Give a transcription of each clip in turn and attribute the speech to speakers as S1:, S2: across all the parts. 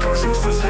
S1: quand je faisais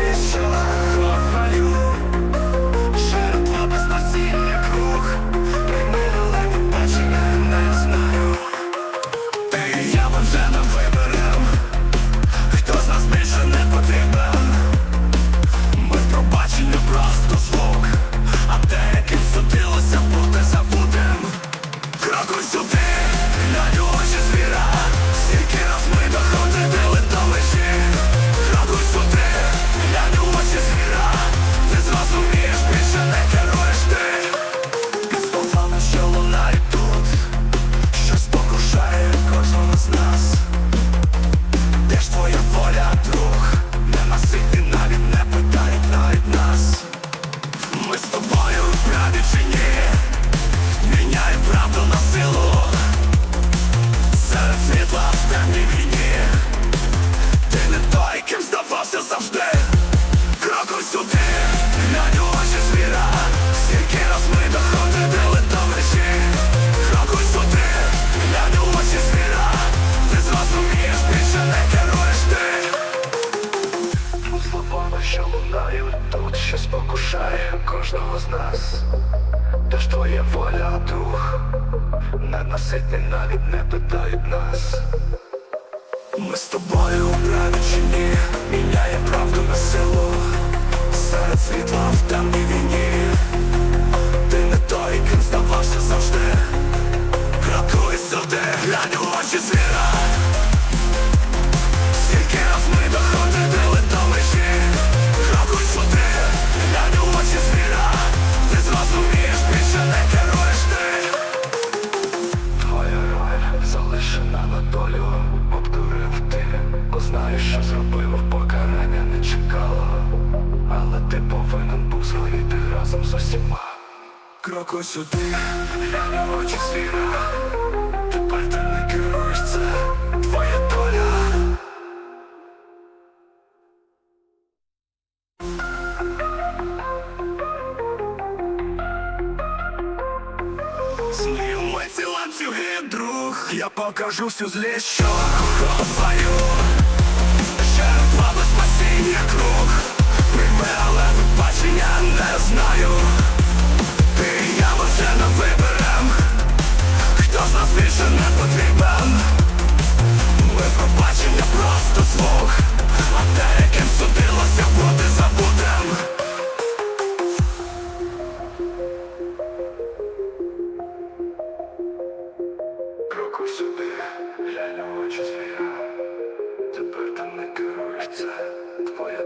S1: Покушає кожного з нас, Тож твоя воля, друг, ненаситні навіть не питають нас. Ми з тобою праві чи ні зима. Крокуй сюди, глянь на очі звіра. Тепер ти не керуєш це твоя доля. Зніми ці ланцюги, друг, я покажу всю злість, що ховаю. Спокій собі, глянь очі звіра, тепер ти не керуєш це твоя.